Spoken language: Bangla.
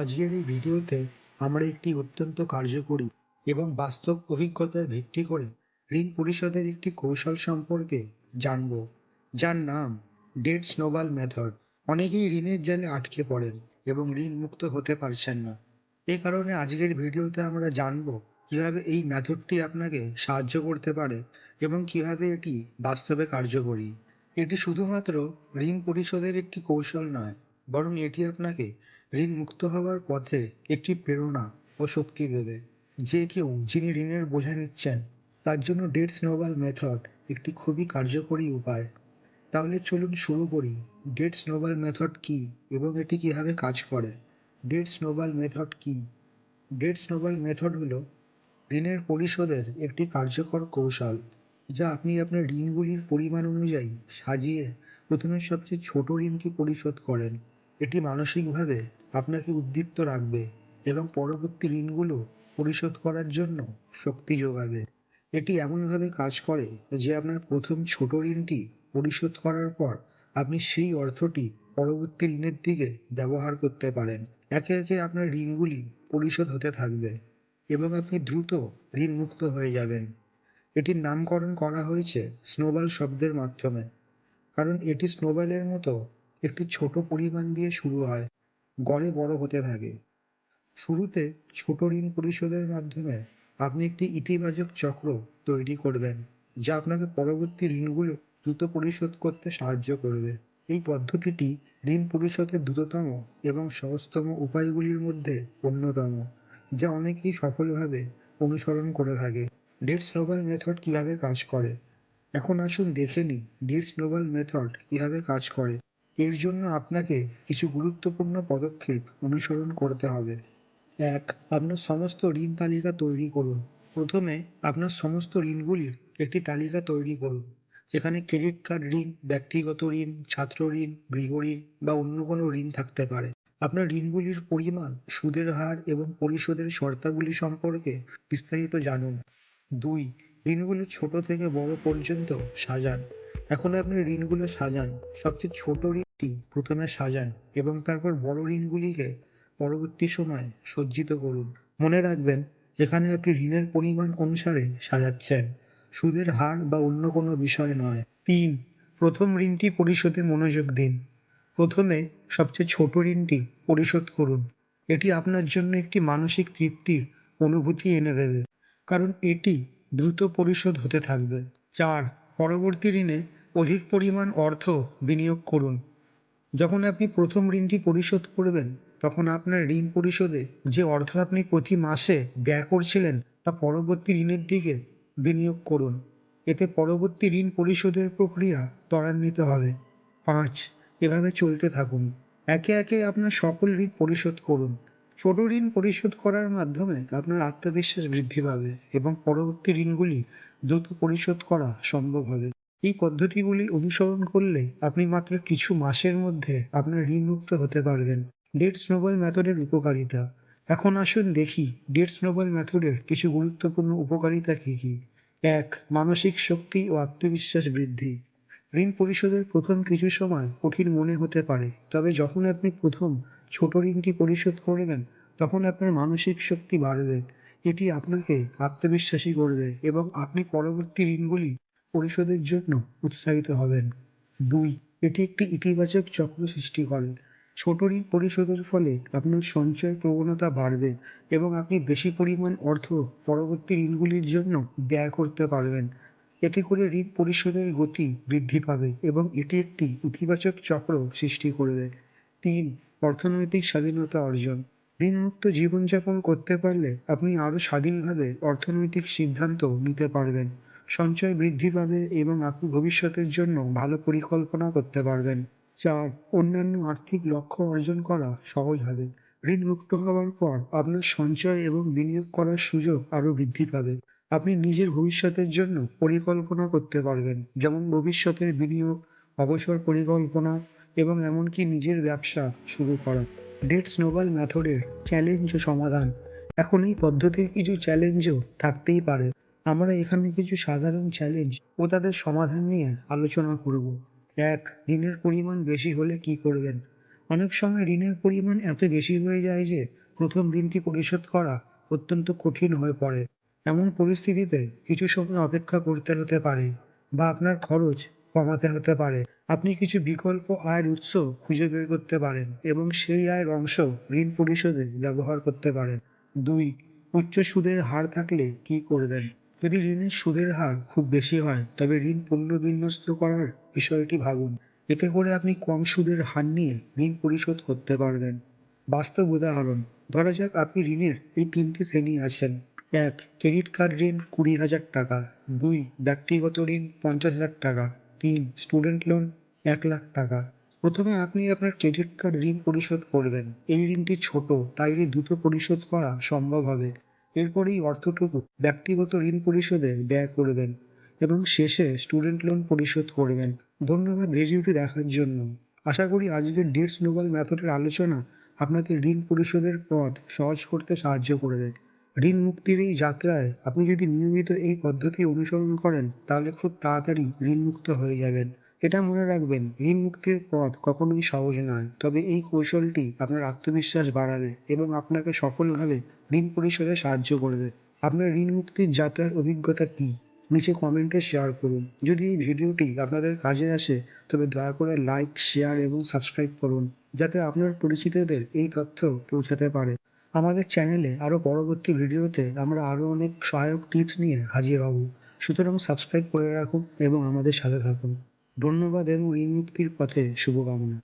আজকের এই ভিডিওতে আমরা একটি অত্যন্ত কার্যকরী এবং বাস্তব অভিজ্ঞতার ভিত্তি করে ঋণ পরিশোধের একটি কৌশল সম্পর্কে জানব। যার নাম ডেট স্নোবাল মেথড। অনেকেই ঋণের জালে আটকে পড়েন এবং ঋণ মুক্ত হতে পারছেন না। এই কারণে আজকের ভিডিওতে আমরা জানব কীভাবে এই মেথডটি আপনাকে সাহায্য করতে পারে এবং কীভাবে এটি বাস্তবে কার্যকরী। এটি শুধুমাত্র ঋণ পরিশোধের একটি কৌশল নয়, বরং এটি আপনাকে ঋণ মুক্ত হওয়ার পথে একটি প্রেরণা ও শক্তি দেবে। যে কেউ যিনি ঋণের বোঝা নিচ্ছেন, তার জন্য ডেট স্নোবাল মেথড একটি খুবই কার্যকরী উপায়। তাহলে চলুন শুরু করি। ডেট স্নোবাল মেথড কী এবং এটি কীভাবে কাজ করে? ডেট স্নোবাল মেথড কী? ডেট স্নোবাল মেথড হলো ঋণের পরিশোধের একটি কার্যকর কৌশল, যা আপনি আপনার ঋণগুলির পরিমাণ অনুযায়ী সাজিয়ে প্রথমে সবচেয়ে ছোট ঋণটি পরিশোধ করেন। এটি মানসিকভাবে আপনাকে উদ্দীপ্ত রাখবে এবং পরবর্তী ঋণগুলো পরিশোধ করার জন্য শক্তি যোগাবে। এটি এমনভাবে কাজ করে যে আপনার প্রথম ছোট ঋণটি পরিশোধ করার পর আপনি সেই অর্থটি পরবর্তী ঋণের দিকে ব্যবহার করতে পারেন। একে একে আপনার ঋণগুলি পরিশোধ হতে থাকবে এবং আপনি দ্রুত ঋণমুক্ত হয়ে যাবেন। এটির নামকরণ করা হয়েছে স্নোবল শব্দের মাধ্যমে, কারণ এটি স্নোবলের মতো একটি ছোট পরিমাণ দিয়ে শুরু হয়। গড়ে বড় হতে থাকে। শুরুতে ছোট ঋণ পরিশোধের মাধ্যমে আপনি একটি ইতিবাচক চক্র তৈরি করবেন, যা আপনাকে পরবর্তী ঋণগুলো দ্রুত পরিশোধ করতে সাহায্য করবে। এই পদ্ধতিটি ঋণ পরিশোধের দ্রুততম এবং সহজতম উপায়গুলির মধ্যে অন্যতম, যা অনেকেই সফলভাবে অনুসরণ করে থাকে। ডেট স্নোবল মেথড কীভাবে কাজ করে? এখন আসুন দেখে নিই ডেট স্নোবল মেথড কীভাবে কাজ করে। এর জন্য আপনাকে কিছু গুরুত্বপূর্ণ পদক্ষেপ অনুসরণ করতে হবে। এক, আপনার সমস্ত ঋণ তালিকা তৈরি করুন। প্রথমে আপনার সমস্ত ঋণগুলির একটি তালিকা তৈরি করুন। এখানে ক্রেডিট কার্ড ঋণ, ব্যক্তিগত ঋণ, ছাত্র ঋণ, গৃহ ঋণ বা অন্য কোনো ঋণ থাকতে পারে। আপনার ঋণগুলির পরিমাণ, সুদের হার এবং পরিশোধের শর্তাবলী সম্পর্কে বিস্তারিত জানুন। দুই ঋণগুলো ছোট থেকে বড় পর্যন্ত সাজান। এখন আপনি ঋণগুলো সাজান। সবচেয়ে ছোট ঋণটি প্রথমে সাজান এবং তারপর বড় ঋণগুলিকে পরবর্তী সময় সজ্জিত করুন। মনে রাখবেন, এখানে আপনি ঋণের পরিমাণ অনুসারে সাজাচ্ছেন। সুদের হার বা অন্য কোনো বিষয় নয়। তিন, প্রথম ঋণটি পরিশোধে মনোযোগ দিন। প্রথমে সবচেয়ে ছোট ঋণটি পরিশোধ করুন। এটি আপনার জন্য একটি মানসিক তৃপ্তির অনুভূতি এনে দেবে। কারণ এটি দ্রুত পরিশোধ হতে থাকবে। চার, পরবর্তী ঋণে অধিক পরিমাণ অর্থ বিনিয়োগ করুন। যখন আপনি প্রথম ঋণটি পরিশোধ করবেন, তখন আপনার ঋণ পরিশোধে যে অর্থ আপনি প্রতি মাসে ব্যয় করছিলেন, তা পরবর্তী ঋণের দিকে বিনিয়োগ করুন। এতে পরবর্তী ঋণ পরিশোধের প্রক্রিয়া ত্বরান্বিত হবে। পাঁচ, এভাবে চলতে থাকুন। একে একে আপনার সকল ঋণ পরিশোধ করুন। ছোট ঋণ পরিশোধ করার মাধ্যমে আপনার আত্মবিশ্বাস বৃদ্ধি পাবে এবং পরবর্তী ঋণগুলি দ্রুত পরিশোধ করা সম্ভব হবে। এই পদ্ধতিগুলি অনুসরণ করলে আপনি মাত্র কিছু মাসের মধ্যে আপনার ঋণমুক্ত হতে পারবেন। ডেট স্নোবল মেথডের উপকারিতা। এখন আসুন দেখি ডেট স্নোবল মেথডের কিছু গুরুত্বপূর্ণ উপকারিতা কী কী? এক, মানসিক শক্তি ও আত্মবিশ্বাস বৃদ্ধি। ঋণ পরিশোধের প্রথম কিছু সময় কঠিন মনে হতে পারে, তবে যখন আপনি প্রথম ছোট ঋণটি পরিশোধ করবেন তখন আপনার মানসিক শক্তি বাড়বে। এটি আপনাকে আত্মবিশ্বাসী করবে এবং আপনি পরবর্তী ঋণগুলি পরিশোধের জন্য উৎসাহিত হবেন। দুই, এটি একটি ইতিবাচক চক্র সৃষ্টি করে। ছোট ঋণ পরিশোধের ফলে আপনার সঞ্চয় প্রবণতা বাড়বে এবং আপনি বেশি পরিমাণ অর্থ পরবর্তী ঋণগুলির জন্য ব্যয় করতে পারবেন। এতে করে ঋণ পরিশোধের গতি বৃদ্ধি পাবে এবং এটি একটি ইতিবাচক চক্র সৃষ্টি করবে। তিন অর্থনৈতিক স্বাধীনতা অর্জন। ঋণমুক্ত জীবনযাপন করতে পারলে আপনি আরও স্বাধীনভাবে অর্থনৈতিক সিদ্ধান্ত নিতে পারবেন। সঞ্চয় বৃদ্ধি পাবে এবং আপনি ভবিষ্যতের জন্য ভালো পরিকল্পনা করতে পারবেন। চার, অন্যান্য আর্থিক লক্ষ্য অর্জন করা সহজ হবে। ঋণমুক্ত হওয়ার পর আপনার সঞ্চয় এবং বিনিয়োগ করার সুযোগ আরও বৃদ্ধি পাবে। আপনি নিজের ভবিষ্যতের জন্য পরিকল্পনা করতে পারবেন, যেমন ভবিষ্যতের বিনিয়োগ, অবসর পরিকল্পনা এবং এমনকি নিজের ব্যবসা শুরু করা। ডেট স্নোবল মেথডের চ্যালেঞ্জ ও সমাধান। এখন এই পদ্ধতির কিছু চ্যালেঞ্জও থাকতেই পারে। আমরা এখানে কিছু সাধারণ চ্যালেঞ্জ ও তাদের সমাধান নিয়ে আলোচনা করব। এক, ঋণের পরিমাণ বেশি হলে কি করবেন? অনেক সময় ঋণের পরিমাণ এত বেশি হয়ে যায় যে প্রথম ঋণটি পরিশোধ করা অত্যন্ত কঠিন হয়ে পড়ে। এমন পরিস্থিতিতে কিছু সময় অপেক্ষা করতে হতে পারে বা আপনার খরচ কমাতে হতে পারে। আপনি কিছু বিকল্প আয়ের উৎস খুঁজে বের করতে পারেন এবং সেই আয়ের অংশ ঋণ পরিশোধে ব্যবহার করতে পারেন। দুই, উচ্চ সুদের হার থাকলে কি করবেন? যদি ঋণের সুদের হার খুব বেশি হয়, তবে ঋণ পুনর্বিন্যস্ত করার বিষয়টি ভাবুন। এতে করে আপনি কম সুদের হার নিয়ে ঋণ পরিশোধ করতে পারবেন। বাস্তব উদাহরণ, ধরা যাক আপনি ঋণের এই তিনটি শ্রেণি আছেন। এক, ক্রেডিট কার্ড ঋণ কুড়ি হাজার টাকা। দুই, ব্যক্তিগত ঋণ পঞ্চাশ হাজার টাকা। তিন, স্টুডেন্ট লোন এক লাখ টাকা। প্রথমে আপনি আপনার ক্রেডিট কার্ড ঋণ পরিশোধ করবেন। এই ঋণটি ছোট, তাই দ্রুত পরিশোধ করা সম্ভব হবে। এরপর এই অর্থটুকু ব্যক্তিগত ঋণ পরিশোধে ব্যয় করবেন এবং শেষে স্টুডেন্ট লোন পরিশোধ করবেন। ধন্যবাদ ভিডিওটি দেখার জন্য। আশা করি আজকের ডেট স্নোবল মেথডের আলোচনা আপনাকে ঋণ পরিশোধের পথ সহজ করতে সাহায্য করবে। ঋণ মুক্তির এই যাত্রায় আপনি যদি নিয়মিত এই পদ্ধতি অনুসরণ করেন, তাহলে খুব তাড়াতাড়ি ঋণ মুক্ত হয়ে যাবেন। এটা মনে রাখবেন, ঋণ মুক্তির পথ কখনোই সহজ নয়। তবে এই কৌশলটি আপনার আত্মবিশ্বাস বাড়াবে এবং আপনাকে সফলভাবে ঋণ পরিশোধে সাহায্য করবে। আপনার ঋণ মুক্তির যাত্রার অভিজ্ঞতা কী? নিচে কমেন্টে শেয়ার করুন। যদি এই ভিডিওটি আপনাদের কাজে আসে, তবে দয়া করে লাইক, শেয়ার এবং সাবস্ক্রাইব করুন, যাতে আপনার পরিচিতদের এই তথ্য পৌঁছাতে পারে। আমাদের চ্যানেলে আরও পরবর্তী ভিডিওতে আমরা আরও অনেক সহায়ক টিপস নিয়ে হাজির হব। সুতরাং সাবস্ক্রাইব করে রাখুন এবং আমাদের সাথে থাকুন। ধন্যবাদ এবং এই মুক্তির পথে শুভকামনা।